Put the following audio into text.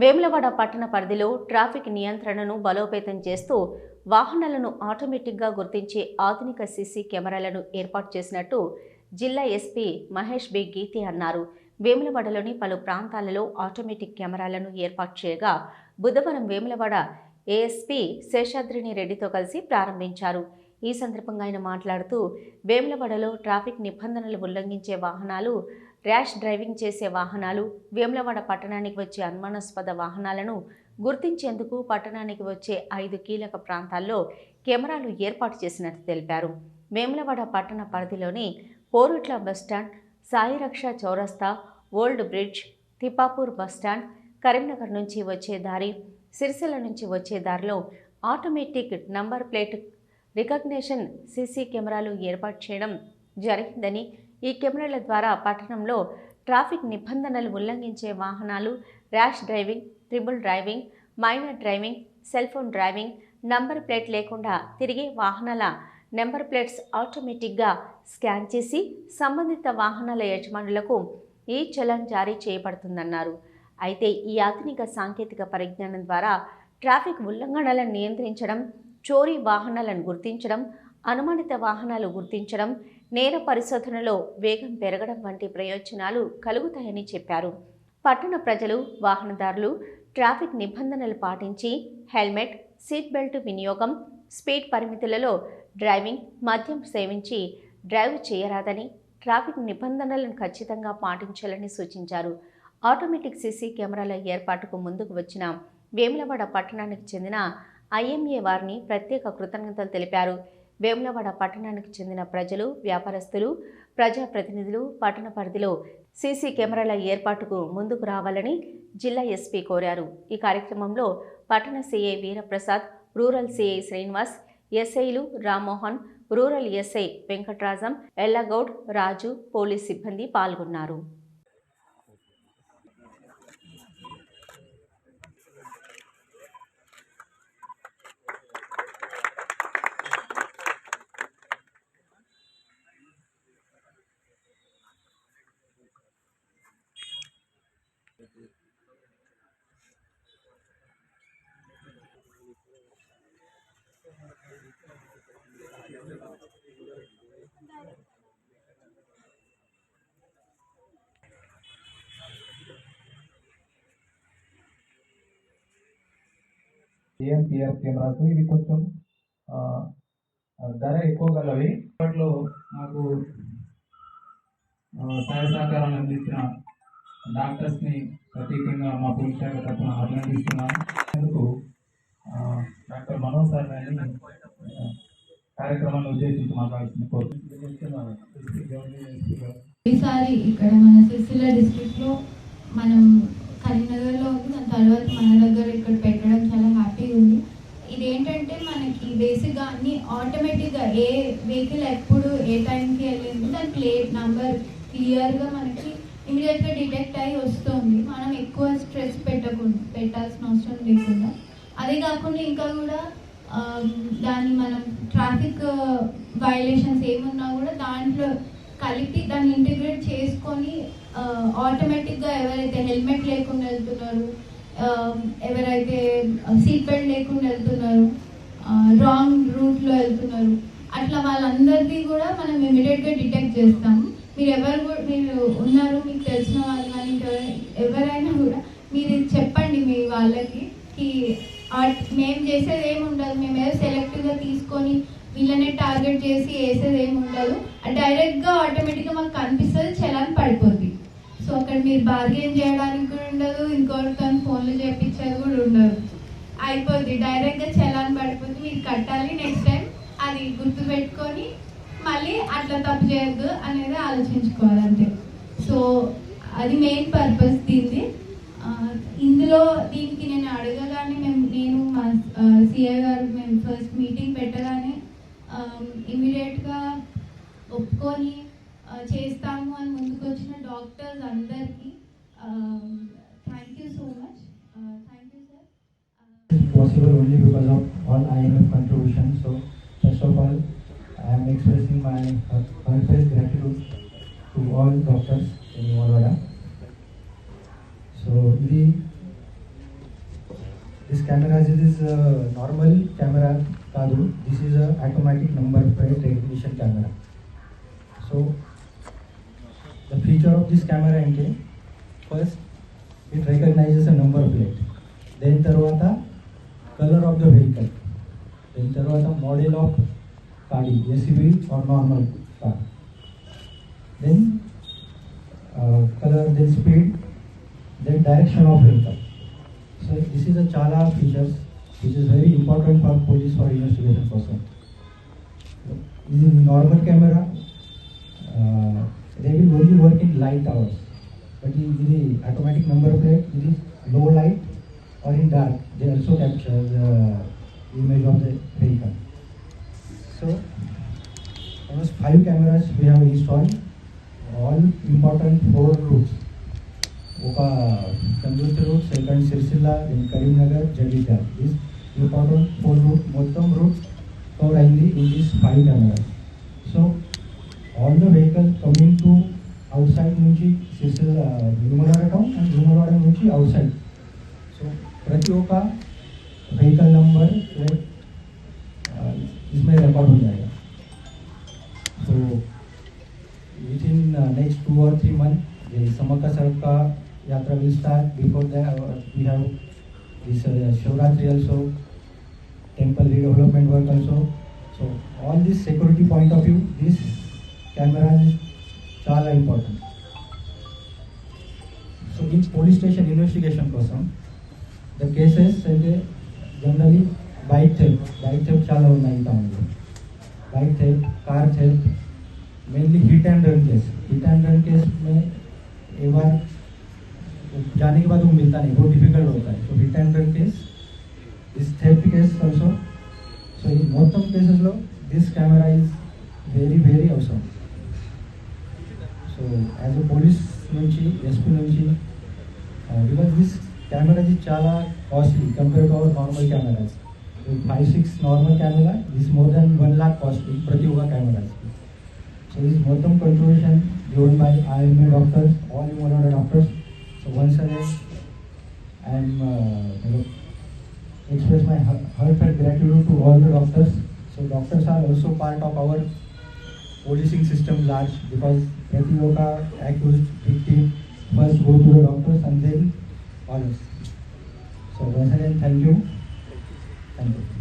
వేములవాడ పట్టణ పరిధిలో ట్రాఫిక్ నియంత్రణను బలోపేతం చేస్తూ వాహనాలను ఆటోమేటిక్గా గుర్తించే ఆధునిక సీసీ కెమెరాలను ఏర్పాటు చేసినట్టు జిల్లా ఎస్పీ మహేష్ బి గీతి అన్నారు. వేములవాడలోని పలు ప్రాంతాలలో ఆటోమేటిక్ కెమెరాలను ఏర్పాటు చేయగా బుధవారం వేములవాడ ఏఎస్పీ శేషాద్రిని రెడ్డితో కలిసి ప్రారంభించారు. ఈ సందర్భంగా ఆయన మాట్లాడుతూ వేములవాడలో ట్రాఫిక్ నిబంధనలు ఉల్లంఘించే వాహనాలు ర్యాష్ డ్రైవింగ్ చేసే వాహనాలు వేములవాడ పట్టణానికి వచ్చే అనుమానాస్పద వాహనాలను గుర్తించేందుకు పట్టణానికి వచ్చే ఐదు కీలక ప్రాంతాల్లో కెమెరాలు ఏర్పాటు చేసినట్టు తెలిపారు. వేములవాడ పట్టణ పరిధిలోని పోరుట్ల బస్టాండ్ సాయిరక్ష చౌరస్తా old bridge Thipapur bus stand Karimnagar నుంచి వచ్చే దారి సిరిసిల్ల నుంచి వచ్చే దారిలో automatic number plate recognition CC కెమెరాలు ఏర్పాటు చేయడం జరిగిందని ఈ కెమెరాల ద్వారా పట్టణంలో ట్రాఫిక్ నిబంధనలు ఉల్లంఘించే వాహనాలు rash driving triple driving minor driving cell phone driving number plate లేకుండా తిరిగే వాహనాల నెంబర్ ప్లేట్స్ ఆటోమేటిక్గా స్కాన్ చేసి సంబంధిత వాహనాల యజమానులకు ఈ చలన్ జారీ చేయబడుతుందన్నారు. అయితే ఈ ఆధునిక సాంకేతిక పరిజ్ఞానం ద్వారా ట్రాఫిక్ ఉల్లంఘనలను నియంత్రించడం చోరీ వాహనాలను గుర్తించడం అనుమానిత వాహనాలు గుర్తించడం నేర పరిశోధనలో వేగం పెరగడం వంటి ప్రయోజనాలు కలుగుతాయని చెప్పారు. పట్టణ ప్రజలు వాహనదారులు ట్రాఫిక్ నిబంధనలు పాటించి హెల్మెట్ సీట్ బెల్ట్ వినియోగం స్పీడ్ పరిమితులలో డ్రైవింగ్ మద్యం సేవించి డ్రైవ్ చేయరాదని ట్రాఫిక్ నిబంధనలను ఖచ్చితంగా పాటించాలని సూచించారు. ఆటోమేటిక్ సీసీ కెమెరాల ఏర్పాటుకు ముందుకు వచ్చిన వేములవాడ పట్టణానికి చెందిన ఐఎంఏ వారిని ప్రత్యేక కృతజ్ఞతలు తెలిపారు. వేములవాడ పట్టణానికి చెందిన ప్రజలు వ్యాపారస్తులు ప్రజాప్రతినిధులు పట్టణ పరిధిలో సీసీ కెమెరాల ఏర్పాటుకు ముందుకు రావాలని జిల్లా ఎస్పీ కోరారు. ఈ కార్యక్రమంలో పట్టణ CI Veeraprasad rural CI Srinivas ఎస్ఐలు Rammohan rural SI Venkatrajam Ellagoud Raju police సిబ్బంది పాల్గొన్నారు. ఏఎంపిఆర్ కెమెరాస్ ఇవి కొంచెం ధర ఎక్కువ గలవి అప్పట్లో నాకు ఆ, సహాయ సహకారాలు అందించిన డాక్టర్స్ని ప్రత్యేకంగా మా పోలీస్ శాఖ తరఫున అభినందిస్తున్నాను అందుకు డాక్టర్ మనోజ్ సార్ గారిని కార్యక్రమాన్ని ఉద్దేశించి మాట్లాడుతున్న కోరుతున్నాను. ఈసారి ఇక్కడ మన సిరిసిల్ల డిస్ట్రిక్ట్లో మనం కరీంనగర్లో ఉంది. దాని తర్వాత మన దగ్గర ఇక్కడ పెట్టడం చాలా హ్యాపీగా ఉంది. ఇదేంటంటే ఏంటంటే మనకి బేసిక్గా అన్ని ఆటోమేటిక్గా ఏ వెహికల్ ఎప్పుడు ఏ టైంకి వెళ్ళింది దాని ప్లేట్ నంబర్ క్లియర్గా మనకి ఇమీడియట్గా డిటెక్ట్ అయ్యి వస్తుంది. మనం ఎక్కువ స్ట్రెస్ పెట్టకుండా పెట్టాల్సిన అవసరం లేకుండా. అదే కాకుండా ఇంకా కూడా దాన్ని మనం ట్రాఫిక్ వైలేషన్స్ ఏమున్నా కూడా దాంట్లో కలిపి దాన్ని ఇంటిగ్రేట్ చేసుకొని ఆటోమేటిక్గా ఎవరైతే హెల్మెట్ లేకుండా వెళ్తున్నారు ఎవరైతే సీట్ బెల్ట్ లేకుండా వెళ్తున్నారు రాంగ్ రూట్లో వెళ్తున్నారు అట్లా వాళ్ళందరిది కూడా మనం ఇమీడియట్గా డిటెక్ట్ చేస్తాము. మీరు ఎవరు కూడా మీరు ఉన్నారు మీకు తెలిసిన వాళ్ళు కానీ ఎవరైనా కూడా మీరు చెప్పండి మీ వాళ్ళకి మేము చేసేది ఏమి ఉండదు. మేము ఏదో సెలెక్టివ్గా తీసుకొని వీళ్ళనే టార్గెట్ చేసి వేసేది ఏమి ఉండదు. డైరెక్ట్గా ఆటోమేటిక్గా మాకు కనిపిస్తుంది చలాన్ పడిపోద్ది. సో అక్కడ మీరు బార్గెన్ చేయడానికి కూడా ఉండదు ఇంకొకరితో ఫోన్లు చేయించేది కూడా ఉండదు. అయిపోద్ది. డైరెక్ట్గా చలాన్ పడిపోద్ది. మీరు కట్టాలి. నెక్స్ట్ టైం అది గుర్తుపెట్టుకొని మళ్ళీ అట్లా తప్పు చేయొద్దు అనేది ఆలోచించుకోవాలంటే సో అది మెయిన్ పర్పస్ దీన్ని ఇందులో దీనికి నేను అడగగానే మేము నేను మా సిఏ గారు మేము ఫస్ట్ మీటింగ్ పెట్టగానే ఇమీడియట్గా ఒప్పుకొని చేస్తాము అని ముందుకు వచ్చిన డాక్టర్స్ అందరికీ thank you so much thank you sir is possible only because of all IMF contributions. I am expressing my heartfelt gratitude to all doctors in Molvada. So the this camera this is a normal camera Kadu. This is a automatic number plate recognition camera. So the feature of this camera ante first it recognizes a number plate. Then tarvata color of the vehicle. Then tarvata model of गाड़ी ACB और normal car then colour then speed then direction of vehicle so this is a chala features which is very important for police or investigation person this is normal camera uh, they will only work in light hours but in the automatic number plate it is low light or in dark they also capture the image of the vehicle So almost five cameras we have installed, all important four routes. Oka Kanduti route, second Sirsila, then Karimnagar, Jadika. These important four route, Motam route, for covered in these five cameras. So all the vehicles coming to outside Nunchi, Sirsila, Bhumalwada town and Bhumalwada Nunchi outside. So Pratyoka vehicle number plate इसमें record हो जाएगा तो within next two और three month ये समक्का सड़क का यात्रा will start before that uh, we have this uh, Shivratri also temple redevelopment work also so all this security point of view this camera is చాలా important so in police station investigation కోసం the cases అంటే generally bike theft bike theft చాలా ఉన్నాయి ఈ టౌన్లో bike theft car theft mainly hit and run case hit and run case में एक बार जाने के बाद वो मिलता नहीं बहुत डिफिकल्ट होता है तो hit and run case this theft case also so ఈ మొత్తం కేసెస్లో this camera is very very అవసరం సో యాజ్ అ పోలీస్ నుంచి ఎస్పీ నుంచి బికాస్ దిస్ కెమెరా ఇది చాలా costly compare to our normal cameras with 5-6 normal camera, is more than 1 lakh costing Pratyuga cameras. So this Motam contribution given by IMA doctors, all Immortal doctors. So once again, I am uh, express my heartfelt gratitude to all the doctors. So doctors are also part of our policing system large because Pratyoka, accused, victim first go to the doctors and then others. So once again, thank you. Thank you.